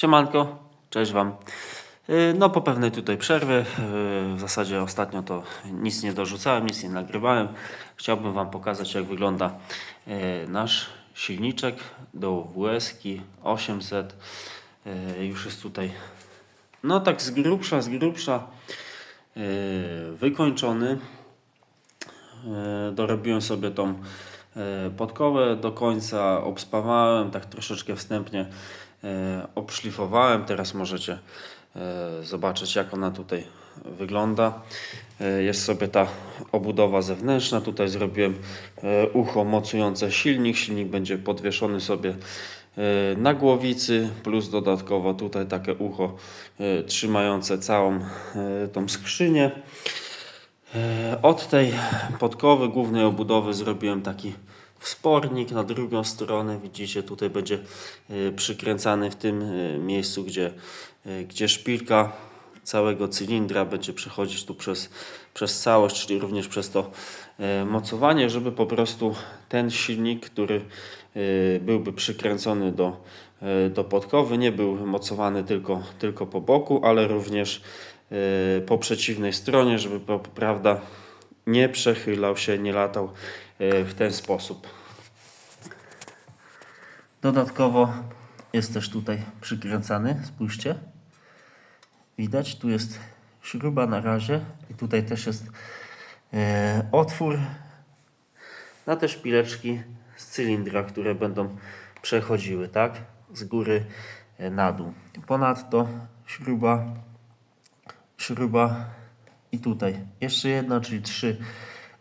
Siemanko, cześć Wam. Yy, No po pewnej tutaj przerwie, yy, w zasadzie ostatnio to nic nie dorzucałem, nic nie nagrywałem. Chciałbym Wam pokazać jak wygląda yy, nasz silniczek do WS 800. Yy, Już jest tutaj, no tak z grubsza, z grubsza wykończony. Dorobiłem sobie tą podkowę do końca, obspawałem, tak troszeczkę wstępnie obszlifowałem. Teraz możecie e, zobaczyć jak ona tutaj wygląda. E, Jest sobie ta obudowa zewnętrzna. Tutaj zrobiłem e, ucho mocujące silnik. Silnik będzie podwieszony sobie e, na głowicy, plus dodatkowo tutaj takie ucho e, trzymające całą e, tą skrzynię. E, Od tej podkowy głównej obudowy zrobiłem taki wspornik na drugą stronę. Widzicie, tutaj będzie e, przykręcany w tym e, miejscu, gdzie, e, gdzie szpilka całego cylindra będzie przechodzić tu przez, przez całość, czyli również przez to mocowanie, żeby po prostu ten silnik, który byłby przykręcony do, do podkowy, nie był mocowany tylko, tylko po boku, ale również po przeciwnej stronie, żeby prawda nie przechylał się, nie latał w ten sposób. Dodatkowo jest też tutaj przykręcany, spójrzcie. Widać, tu jest śruba na razie i tutaj też jest e, otwór na te szpileczki z cylindra, które będą przechodziły, tak? Z góry e, na dół. Ponadto śruba, śruba i tutaj jeszcze jedna, czyli trzy,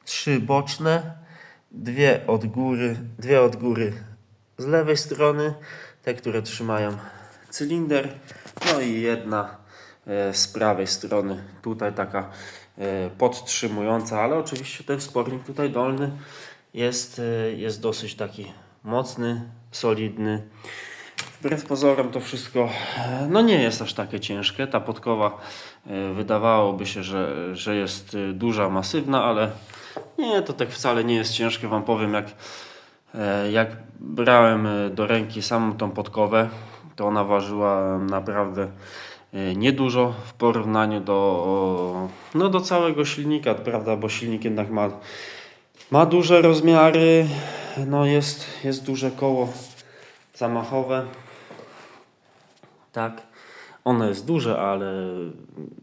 trzy boczne, dwie od góry, dwie od góry z lewej strony, te, które trzymają cylinder, no i jedna e, z prawej strony, tutaj taka e, podtrzymująca, ale oczywiście ten wspornik tutaj dolny jest, e, jest dosyć taki mocny, solidny. Wbrew pozorom to wszystko no nie jest aż takie ciężkie. Ta podkowa wydawałoby się, że, że jest duża, masywna, ale nie, to tak wcale nie jest ciężkie. Wam powiem, jak, jak brałem e, do ręki samą tą podkowę, to ona ważyła naprawdę e, niedużo w porównaniu do, no, do całego silnika, prawda? Bo silnik jednak ma, ma duże rozmiary, no jest, jest duże koło zamachowe. Tak, ono jest duże, ale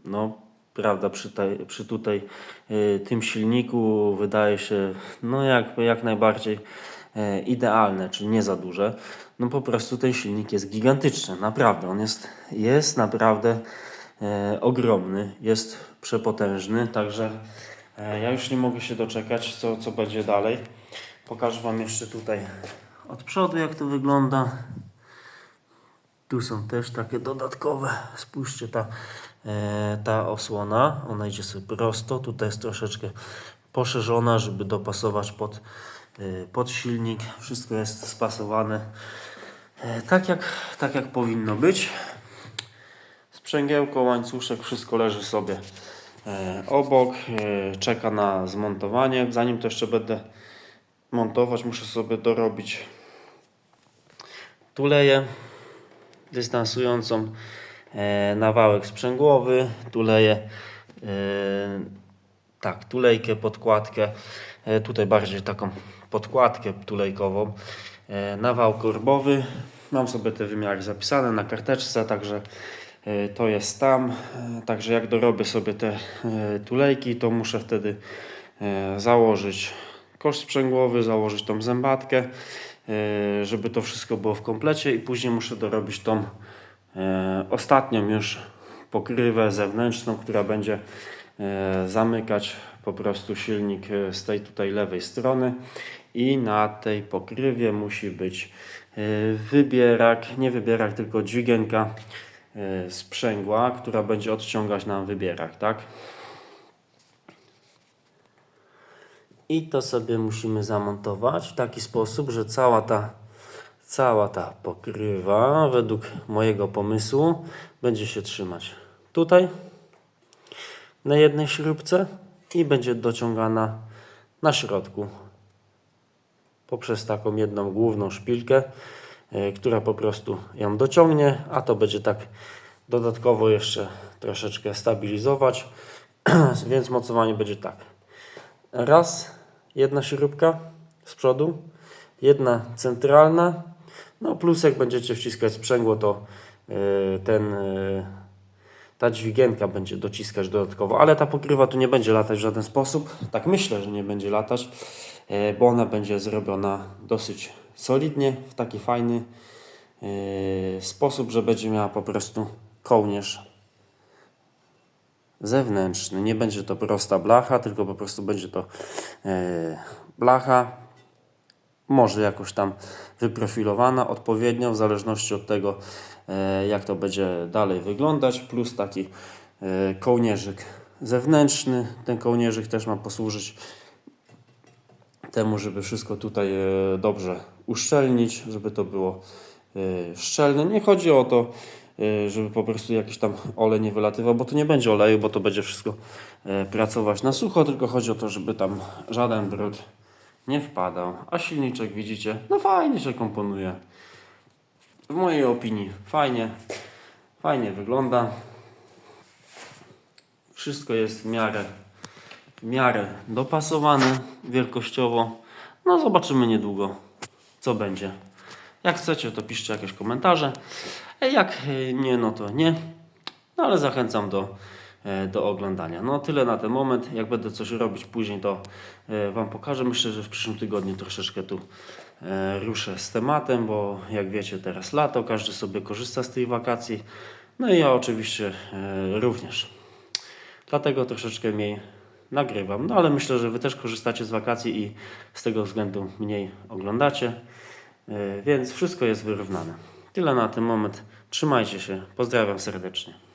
no prawda, przy, tej, przy tutaj y, tym silniku wydaje się no jak, jak najbardziej e, idealne, czyli nie za duże. No po prostu ten silnik jest gigantyczny, naprawdę. On jest, jest naprawdę e, ogromny, jest przepotężny, także e, ja już nie mogę się doczekać, co, co będzie dalej. Pokażę Wam jeszcze tutaj od przodu, jak to wygląda. Tu są też takie dodatkowe. Spójrzcie, ta, e, ta osłona, ona idzie sobie prosto. Tutaj jest troszeczkę poszerzona, żeby dopasować pod, e, pod silnik. Wszystko jest spasowane e, tak, jak, tak, jak powinno być. Sprzęgiełko, łańcuszek, wszystko leży sobie e, obok. Czeka na zmontowanie. Zanim to jeszcze będę montować, muszę sobie dorobić tuleję dystansującą nawałek sprzęgłowy, tuleję tak, tulejkę, podkładkę, tutaj bardziej taką podkładkę tulejkową, e, nawał korbowy, mam sobie te wymiary zapisane na karteczce, także e, to jest tam, e, także jak dorobię sobie te tulejki, to muszę wtedy założyć kosz sprzęgłowy, założyć tą zębatkę, żeby to wszystko było w komplecie i później muszę dorobić tą ostatnią już pokrywę zewnętrzną, która będzie zamykać po prostu silnik e, z tej tutaj lewej strony. I na tej pokrywie musi być e, wybierak, nie wybierak, tylko dźwigienka e, sprzęgła, która będzie odciągać nam wybierak, tak? I to sobie musimy zamontować w taki sposób, że cała ta, cała ta pokrywa, według mojego pomysłu, będzie się trzymać. Tutaj na jednej śrubce i będzie dociągana na środku. Poprzez taką jedną główną szpilkę e, która po prostu ją dociągnie, a to będzie tak dodatkowo jeszcze troszeczkę stabilizować, więc mocowanie będzie tak. Raz, jedna śrubka z przodu, jedna centralna, no plus jak będziecie wciskać sprzęgło, to yy, ten, yy, ta dźwigienka będzie dociskać dodatkowo, ale ta pokrywa tu nie będzie latać w żaden sposób. Tak myślę, że nie będzie latać, yy, bo ona będzie zrobiona dosyć solidnie, w taki fajny yy, sposób, że będzie miała po prostu kołnierz zewnętrzny. Nie będzie to prosta blacha, tylko po prostu będzie to e, blacha, może jakoś tam wyprofilowana odpowiednio, w zależności od tego, e, jak to będzie dalej wyglądać, plus taki e, kołnierzyk zewnętrzny. Ten kołnierzyk też ma posłużyć temu, żeby wszystko tutaj e, dobrze uszczelnić, żeby to było szczelne. Nie chodzi o to, żeby po prostu jakiś tam olej nie wylatywał, bo to nie będzie oleju, bo to będzie wszystko pracować na sucho, tylko chodzi o to, żeby tam żaden brud nie wpadał. A silniczek widzicie, no fajnie się komponuje. W mojej opinii fajnie, fajnie wygląda. Wszystko jest w miarę, w miarę dopasowane wielkościowo. No zobaczymy niedługo, co będzie. Jak chcecie, to piszcie jakieś komentarze. A Jak e, nie, no to nie. No ale zachęcam do, e, do oglądania. No tyle na ten moment. Jak będę coś robić później, to e, Wam pokażę. Myślę, że w przyszłym tygodniu troszeczkę tu e, ruszę z tematem, bo jak wiecie, teraz lato, każdy sobie korzysta z tych wakacji. No i ja oczywiście e, również. Dlatego troszeczkę mniej nagrywam. No ale myślę, że Wy też korzystacie z wakacji i z tego względu mniej oglądacie. Więc wszystko jest wyrównane. Tyle na ten moment. Trzymajcie się. Pozdrawiam serdecznie.